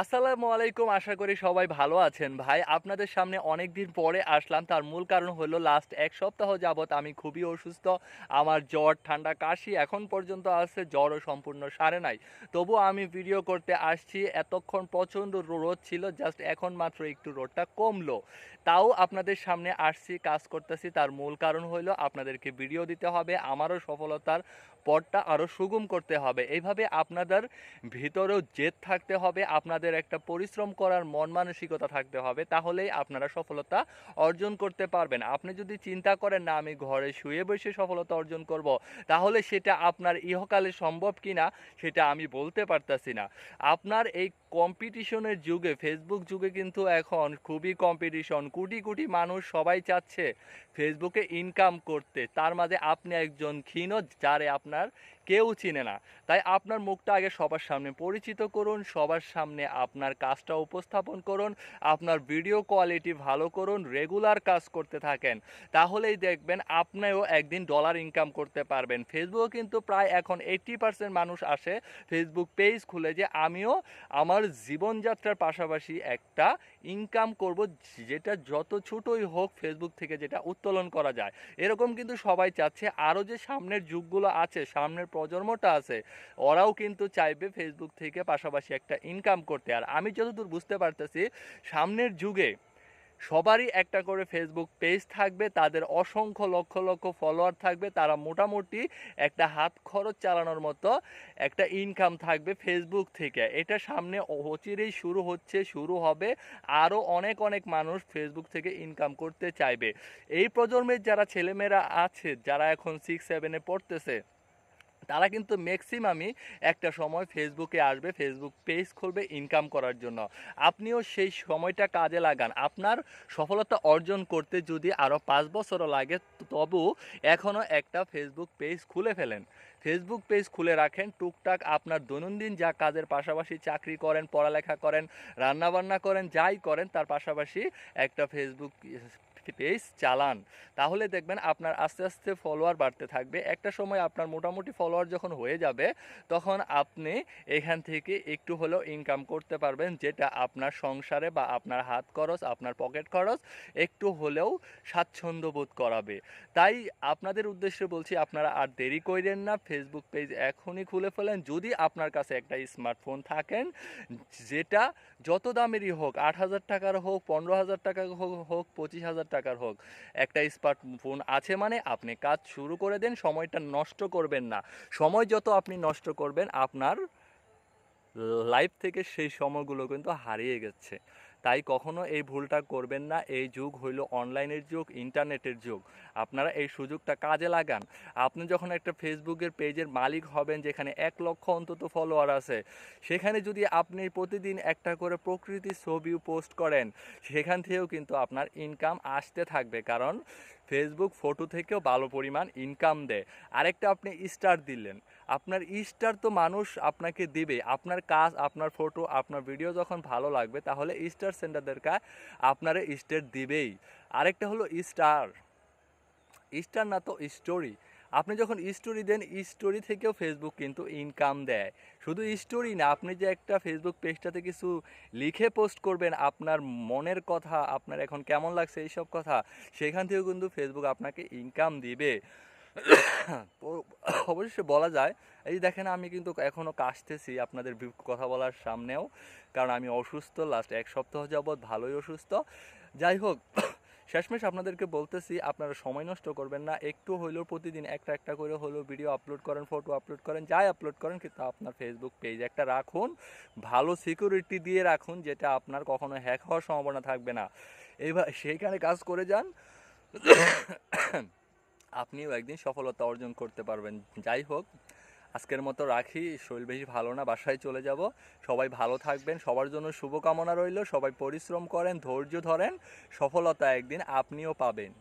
আসসালামু আলাইকুম, আশা করি সবাই ভালো আছেন। ভাই, আপনাদের সামনে অনেক দিন পরে আসলাম। তার মূল কারণ হলো লাস্ট এক সপ্তাহ যাবত আমি খুবই অসুস্থ। আমার জ্বর, ঠান্ডা, কাশি এখন পর্যন্ত আছে, জ্বরও সম্পূর্ণ সারে নাই। তবু আমি ভিডিও করতে আসছি। এতক্ষণ প্রচণ্ড রোদ ছিল জাস্ট এখন মাত্র একটু রোদটা কমলো। তাও আপনাদের সামনে আসছি, কাজ করতেছি। তার মূল কারণ হলো আপনাদেরকে ভিডিও দিতে হবে। আমারও সফলতার পথটা আরও সুগম করতে হবে। এইভাবে আপনাদের ভিতরেও জেদ থাকতে হবে। আপনাদের একটা পরিশ্রম করার মন মানসিকতা থাকতে হবে, তাহলেই আপনারা সফলতা অর্জন করতে পারবেন। আপনি যদি চিন্তা করেন, না, আমি ঘরে শুয়ে বসে সফলতা অর্জন করব তাহলে সেটা আপনার ইহকালে সম্ভব কিনা, সেটা আমি বলতে পারতাছি না। আপনার এই কম্পিটিশনের যুগে, ফেসবুক যুগে কিন্তু এখন খুবই কম্পিটিশন। কোটি কোটি মানুষ সবাই চাচ্ছে ফেসবুকে ইনকাম করতে। তার মাঝে আপনি একজন ক্ষীণ, যারে আপনার কেউ চিনে না। তাই আপনার মুখটা আগে সবার সামনে পরিচিত করুন, সবার সামনে আপনার কাজটা উপস্থাপন করুন, আপনার ভিডিও কোয়ালিটি ভালো করুন রেগুলার কাজ করতে থাকেন। তাহলেই দেখবেন আপনিও একদিন ডলার ইনকাম করতে পারবেন। ফেসবুকে কিন্তু প্রায় এখন এইট্টি পার্সেন্ট মানুষ আসে ফেসবুক পেজ খুলে যে আমিও আমার জীবনযাত্রার পাশাপাশি একটা ইনকাম করব, যেটা যত ছোটই হোক ফেসবুক থেকে যেটা উত্তোলন করা যায়। এরকম কিন্তু সবাই চাচ্ছে। আরও যে সামনের যুগগুলো আছে, সামনের প্রজন্মটা আছে, ওরাও কিন্তু চাইবে ফেসবুক থেকে পাশাপাশি একটা ইনকাম করতে। আর আমি যতদূর বুঝতে পারতেছি, সামনের যুগে সবারই একটা করে ফেসবুক পেজ থাকবে, তাদের অসংখ্য লক্ষ লক্ষ ফলোয়ার থাকবে, তারা মোটামুটি একটা হাত খরচ চালানোর মতো একটা ইনকাম থাকবে ফেসবুক থেকে। এটা সামনে অচিরেই শুরু হচ্ছে, শুরু হবে, আরও অনেক অনেক মানুষ ফেসবুক থেকে ইনকাম করতে চাইবে। এই প্রজন্মের যারা ছেলেমেয়েরা আছে, যারা এখন সিক্স সেভেনে পড়তেছে তারা কিন্তু ম্যাক্সিমামই একটা সময় ফেসবুকে আসবে ফেসবুক পেজ খুলবে ইনকাম করার জন্য। আপনিও সেই সময়টা কাজে লাগান। আপনার সফলতা অর্জন করতে যদি আরও পাঁচ বছরও লাগে, তবু এখনও একটা ফেসবুক পেজ খুলে ফেলেন। ফেসবুক পেজ খুলে রাখেন, টুকটাক আপনার দৈনন্দিন যা কাজের পাশাপাশি চাকরি করেন, পড়ালেখা করেন, রান্নাবান্না করেন, যাই করেন, তার পাশাপাশি একটা ফেসবুক পেজ চালান। তাহলে দেখবেন আপনার আস্তে আস্তে ফলোয়ার বাড়তে থাকবে। একটা সময় আপনার মোটামুটি ফলোয়ার যখন হয়ে যাবে, তখন আপনি এখান থেকে একটু হলেও ইনকাম করতে পারবেন, যেটা আপনার সংসারে বা আপনার হাত খরচ, আপনার পকেট খরচ একটু হলেও স্বাচ্ছন্দ্য বোধ করাবে। তাই আপনাদের উদ্দেশ্যে বলছি, আপনারা আর দেরি করেন না ফেসবুক পেজ এখনই খুলে ফেলেন। যদি আপনার কাছে একটা স্মার্টফোন থাকেন, যেটা যত দামেরই হোক, আট হাজার টাকার হোক, পনেরো হাজার হোক- হোক, পঁচিশ হাজার টাকার হোক, একটা স্মার্টফোন আছে মানে আপনি কাজ শুরু করে দেন, সময়টা নষ্ট করবেন না। সময় যত আপনি নষ্ট করবেন, আপনার লাইফ থেকে সেই সময়গুলো কিন্তু হারিয়ে গেছে। তাই কখনো এই ভুলটা করবেন না। এই যুগ হইল অনলাইনের যুগ, ইন্টারনেটের যুগ। আপনারা এই সুযোগটা কাজে লাগান। আপনি যখন একটা ফেসবুকের পেজের মালিক হবেন, যেখানে এক লক্ষ অন্তত ফলোয়ার আছে, সেখানে যদি আপনি প্রতিদিন একটা করে প্রকৃতির ছবি পোস্ট করেন, সেখান থেকেও কিন্তু আপনার ইনকাম আসতে থাকবে। কারণ, ফেসবুক ফটো থেকেও ভালো পরিমাণ ইনকাম দেয়। আরেকটা আপনি স্টার দিলেন। আপনার স্টার তো মানুষ আপনাকে দিবে। আপনার কাজ, আপনার ফটো, আপনার ভিডিও যখন ভালো লাগবে, তাহলে স্টার সেন্টারদেরকে আপনারা স্টার দিবেই। আরেকটা হলো স্টার স্টার না তো স্টোরি আপনি যখন স্টোরি দেন স্টোরি থেকেও ফেসবুক কিন্তু ইনকাম দেয়। শুধু স্টোরি না, আপনি যে একটা ফেসবুক পেজটাতে কিছু লিখে পোস্ট করবেন, আপনার মনের কথা, আপনার এখন কেমন লাগছে এইসব কথা, সেখান থেকেও কিন্তু ফেসবুক আপনাকে ইনকাম দিবে। অবশ্যই বলা যায়, এই দেখেন আমি কিন্তু এখনও কাশতেছি আপনাদের কথা বলার সামনেও, কারণ আমি অসুস্থ লাস্ট এক সপ্তাহ যাবৎ ভালোই অসুস্থ। যাই হোক, শেষমেশ আপনাদেরকে বলতেছি, আপনারা সময় নষ্ট করবেন না, একটু হইলেও প্রতিদিন একটা একটা করে হলেও ভিডিও আপলোড করেন ফটো আপলোড করেন, যাই আপলোড করেন, কিন্তু আপনার ফেসবুক পেজ একটা রাখুন, ভালো সিকিউরিটি দিয়ে রাখুন, যেটা আপনার কখনো হ্যাক হওয়ার সম্ভাবনা থাকবে না। এইবার সেইখানে কাজ করে যান। আপনিও একদিন সফলতা অর্জন করতে পারবেন। যাই হোক, আজকের মতো রাখি। শরীর বেশি ভালো না, বাসায় চলে যাব। সবাই ভালো থাকবেন, সবার জন্য শুভকামনা রইল। সবাই পরিশ্রম করেন, ধৈর্য ধরেন, সফলতা একদিন আপনিও পাবেন।